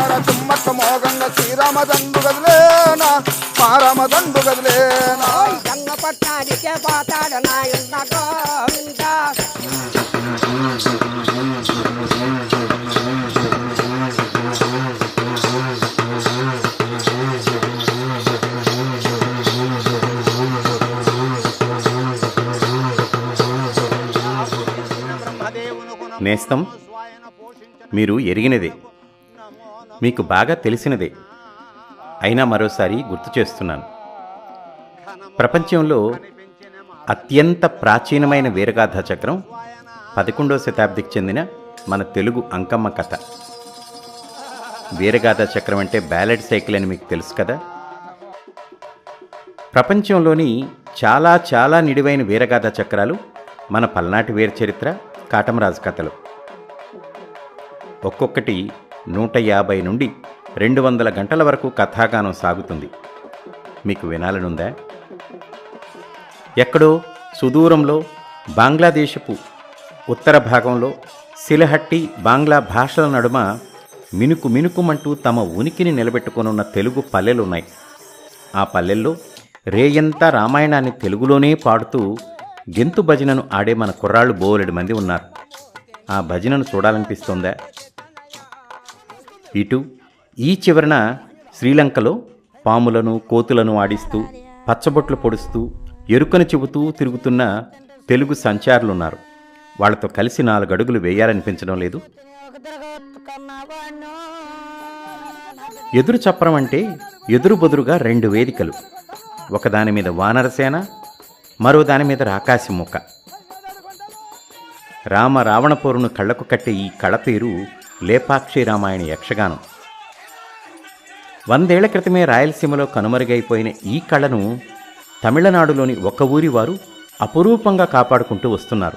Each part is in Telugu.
తాళ చుమ్మట్ల మోగంగా శ్రీరామ దండు గదిలేనా మారామ దండు గదిలేనా గంగ పట్టాడికే పోతాడు నాయన గోవింద నేస్తం మీరు ఎరిగినదే. మీకు బాగా తెలిసినదే. అయినా మరోసారి గుర్తు చేస్తున్నాను. ప్రపంచంలో అత్యంత ప్రాచీనమైన వీరగాథ చక్రం పదకొండవ శతాబ్దికి చెందిన మన తెలుగు అంకమ్మ కథ. వీరగాథ చక్రం అంటే బ్యాలెట్ సైకిల్ అని మీకు తెలుసు కదా? ప్రపంచంలోని చాలా చాలా నిడివైన వీరగాథ చక్రాలు మన పల్నాటి వీర చరిత్ర కాటమరాజు కథలు. ఒక్కొక్కటి నూట యాభై నుండి రెండు వందల గంటల వరకు కథాగానం సాగుతుంది. మీకు వినాలనుందా? ఎక్కడో సుదూరంలో బంగ్లాదేశపు ఉత్తర భాగంలో సిలహట్టి బాంగ్లా భాషల నడుమ మినుకు మినుకుమంటూ తమ ఉనికిని నిలబెట్టుకొనున్న తెలుగు పల్లెలున్నాయి. ఆ పల్లెల్లో రేయంతా రామాయణాన్ని తెలుగులోనే పాడుతూ గెంతు భజనను ఆడే మన కుర్రాళ్ళు బోలెడు మంది ఉన్నారు. ఆ భజనను చూడాలనిపిస్తోందా? ఇటు ఈ చివరన శ్రీలంకలో పాములను కోతులను ఆడిస్తూ పచ్చబొట్లు పొడుస్తూ ఎరుకను చెబుతూ తిరుగుతున్న తెలుగు సంచారులున్నారు. వాళ్ళతో కలిసి నాలుగు అడుగులు వేయాలనిపించడం లేదు. ఎదురు చప్పరం అంటే ఎదురు బొదురుగా రెండు వేదికలు. ఒకదాని మీద వానరసేన మరో దాని మీద రాకాసి ముక్క రామ రావణపోరును కళ్ళకు కట్టే ఈ కళ పేరు లేపాక్షి రామాయణ యక్షగానం. వందేళ్ళ క్రితమే రాయలసీమలో కనుమరుగైపోయిన ఈ కళను తమిళనాడులోని ఒక ఊరి వారు అపురూపంగా కాపాడుకుంటూ వస్తున్నారు.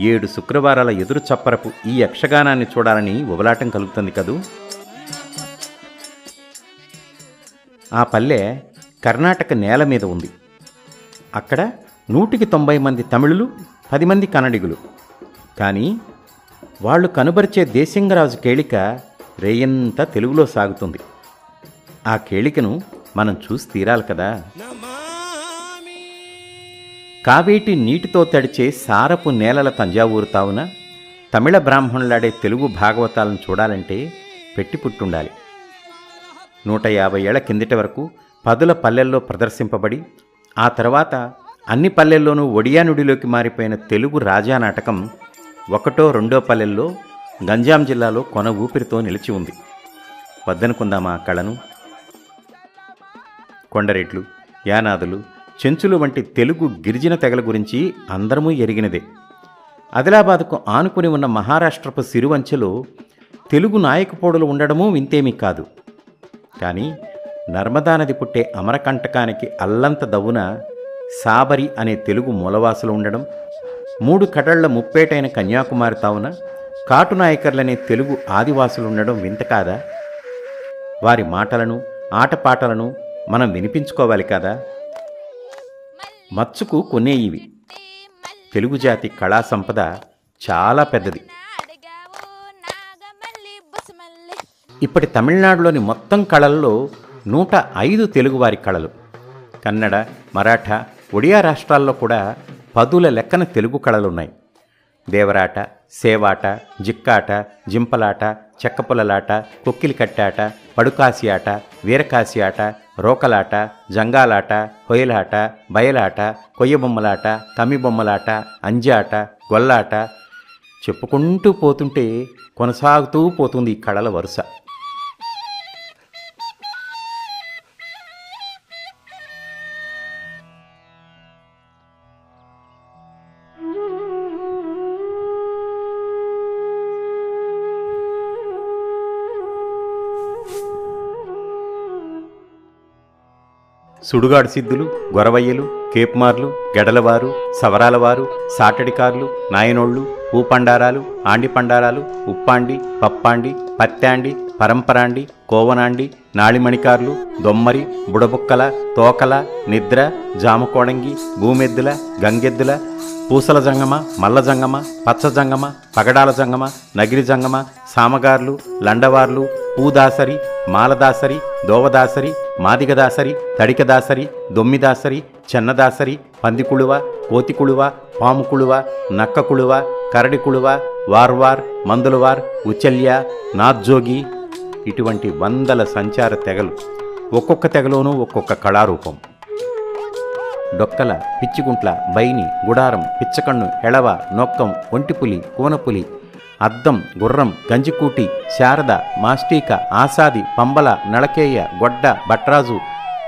ఏడు శుక్రవారాల ఎదురు చప్పరపు ఈ యక్షగానాన్ని చూడాలని ఉబలాటం కలుగుతుంది కదూ? ఆ పల్లె కర్ణాటక నేల మీద ఉంది. అక్కడ నూటికి తొంభై మంది తమిళులు పది మంది కన్నడిగులు. కానీ వాళ్ళు కనుబరిచే దేశింగరాజు కేళిక రేయంతా తెలుగులో సాగుతుంది. ఆ కేళికను మనం చూసి తీరాలి కదా. కావేటి నీటితో తడిచే సారపు నేలల తంజావూరు తావున తమిళ బ్రాహ్మణులాడే తెలుగు భాగవతాలను చూడాలంటే పెట్టి పుట్టుండాలి. నూట యాభై ఏళ్ళ కిందటి వరకు పదుల పల్లెల్లో ప్రదర్శింపబడి ఆ తర్వాత అన్ని పల్లెల్లోనూ ఒడియానుడిలోకి మారిపోయిన తెలుగు రాజా నాటకం ఒకటో రెండో పల్లెల్లో గంజాం జిల్లాలో కొన ఊపిరితో నిలిచి ఉంది. వద్దనుకుందామా కళను కొండరెట్లు యానాదులు చెంచులు వంటి తెలుగు గిరిజన తెగల గురించి అందరమూ ఎరిగినదే. ఆదిలాబాద్కు ఆనుకుని ఉన్న మహారాష్ట్రపు సిరువంచెలో తెలుగు నాయకపోడులు ఉండడమూ వింతేమీ కాదు. కానీ నర్మదా నది పుట్టే అమరకంటకానికి అల్లంత దవ్వున సాబరి అనే తెలుగు మూలవాసులు ఉండడం మూడు కడళ్ళ ముప్పేటైన కన్యాకుమారి తావున కాటునాయకర్లనే తెలుగు ఆదివాసులు ఉండడం వింత కాదా? వారి మాటలను ఆటపాటలను మనం వినిపించుకోవాలి కదా? మచ్చుకు కొనే ఇవి. తెలుగు జాతి కళా సంపద చాలా పెద్దది. ఇప్పటి తమిళనాడులోని మొత్తం కళల్లో నూట ఐదు తెలుగువారి కళలు. కన్నడ మరాఠా ఒడియా రాష్ట్రాల్లో కూడా పదుల లెక్కన తెలుగు కళలున్నాయి. దేవరాట సేవాట జిక్కాట జింపలాట చెక్కపులలాట కొక్కిలి కట్టాట పడుకాసి ఆట వీరకాసి ఆట రోకలాట జంగాలాట హొయలాట బయలాట కొయ్యబొమ్మలాట కమ్మిబొమ్మలాట అంజాట గొల్లాట చెప్పుకుంటూ పోతుంటే కొనసాగుతూ పోతుంది ఈ కళల వరుస. సుడుగాడు సిద్ధులు గొరవయ్యలు కేప్మార్లు గెడలవారు సవరాలవారు సాటడికార్లు నాయనోళ్ళు ఊపండారాలు ఆండిపండారాలు ఉప్పాండి పప్పాండి పత్తాండి పరంపరాండి కోవనాండి నాళిమణికార్లు దొమ్మరి బుడబుక్కల తోకల నిద్ర జామకోడంగి భూమెద్దుల గంగెద్దుల పూసల జంగమ మల్ల జంగమ పచ్చ జంగమ పగడాల జంగమ నగిరి జంగమ సామగార్లు లండవార్లు పూదాసరి మాలదాసరి దోవదాసరి మాదిగదాసరి తడికదాసరి దొమ్మిదాసరి చెన్నదాసరి పందికుళువ కోతికుళువ పాముకుళువ నక్కకుళువ కరడికుళువ వార్వార్ మందులవార్ ఉచల్య నాద్జోగి ఇటువంటి వందల సంచార తెగలు. ఒక్కొక్క తెగలోనూ ఒక్కొక్క కళారూపం. డొక్కల పిచ్చిగుంట్ల బైని గుడారం పిచ్చకన్ను హెళవ నొక్కం ఒంటిపులి కూనపులి అద్దం గుర్రం గంజికూటి శారద మాస్టీక ఆసాది పంబల నళకేయ గొడ్డ భట్రాజు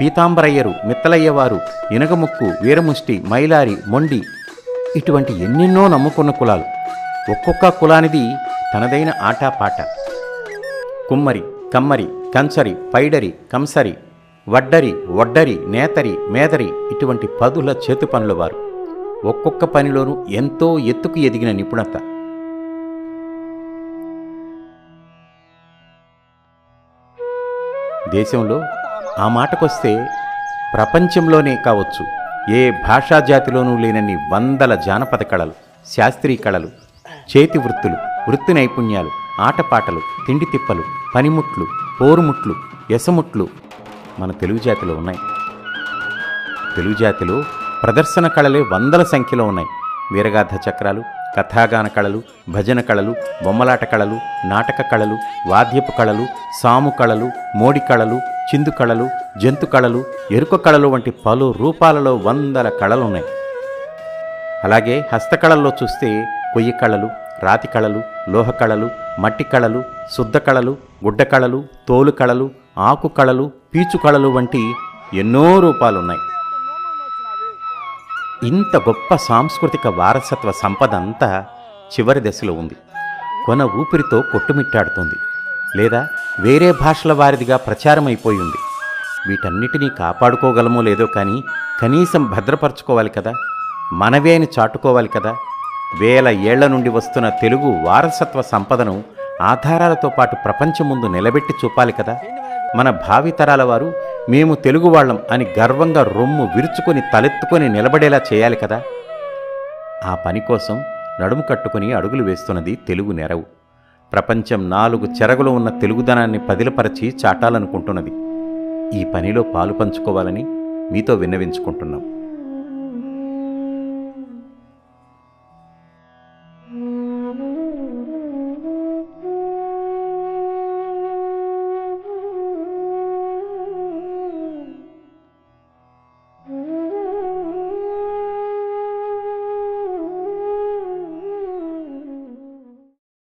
పీతాంబరయ్యరు మిత్తలయ్యవారు ఇనగముక్కు వీరముష్టి మైలారి మొండి ఇటువంటి ఎన్నెన్నో నమ్ముకున్న కులాలు. ఒక్కొక్క కులానిది తనదైన ఆటపాట కుమ్మరి కమ్మరి కంచరి పైడరి కంసరి వడ్డరి వడ్డరి నేతరి మేదరి ఇటువంటి పదుల చేతు పనులవారు. ఒక్కొక్క పనిలోనూ ఎంతో ఎత్తుకు ఎదిగిన నిపుణత. దేశంలో ఆ మాటకొస్తే ప్రపంచంలోనే కావచ్చు ఏ భాషా జాతిలోనూ లేనన్ని వందల జానపద కళలు శాస్త్రీయ కళలు చేతి వృత్తులు వృత్తి నైపుణ్యాలు ఆటపాటలు తిండి తిప్పలు పనిముట్లు పోరుముట్లు ఎసముట్లు మన తెలుగు జాతిలో ఉన్నాయి. తెలుగు జాతిలో ప్రదర్శన కళలే వందల సంఖ్యలో ఉన్నాయి. వీరగాథ చక్రాలు కథాగాన కళలు భజన కళలు బొమ్మలాట కళలు నాటక కళలు వాద్యపు కళలు సాము కళలు మోడి కళలు చిందు కళలు జంతు కళలు ఎరుక కళలు వంటి పలు రూపాలలో వందల కళలున్నాయి. అలాగే హస్తకళల్లో చూస్తే కొయ్యి కళలు రాతి కళలు లోహ కళలు మట్టి కళలు శుద్ధ కళలు గుడ్డ కళలు తోలు కళలు ఆకు కళలు పీచు కళలు వంటి ఎన్నో రూపాలున్నాయి. ఇంత గొప్ప సాంస్కృతిక వారసత్వ సంపద అంతా చివరి దశలో ఉంది. కొన ఊపిరితో కొట్టుమిట్టాడుతుంది. లేదా వేరే భాషల వారిదిగా ప్రచారమైపోయి ఉంది. వీటన్నిటినీ కాపాడుకోగలమో లేదో కానీ కనీసం భద్రపరచుకోవాలి కదా? మనవే అని చాటుకోవాలి కదా? వేల ఏళ్ళ నుండి వస్తున్న తెలుగు వారసత్వ సంపదను ఆధారాలతో పాటు ప్రపంచం ముందు నిలబెట్టి చూపాలి కదా? మన భావితరాల వారు మేము తెలుగు వాళ్ళం అని గర్వంగా రొమ్ము విరుచుకొని తలెత్తుకొని నిలబడేలా చేయాలి కదా? ఆ పని కోసం నడుము కట్టుకుని అడుగులు వేస్తున్నది తెలుగు నెరవు. ప్రపంచం నాలుగు చెరగులో ఉన్న తెలుగుదనాన్ని పదిలపరచి చాటాలనుకుంటున్నది. ఈ పనిలో పాలు పంచుకోవాలని మీతో విన్నవించుకుంటున్నాం.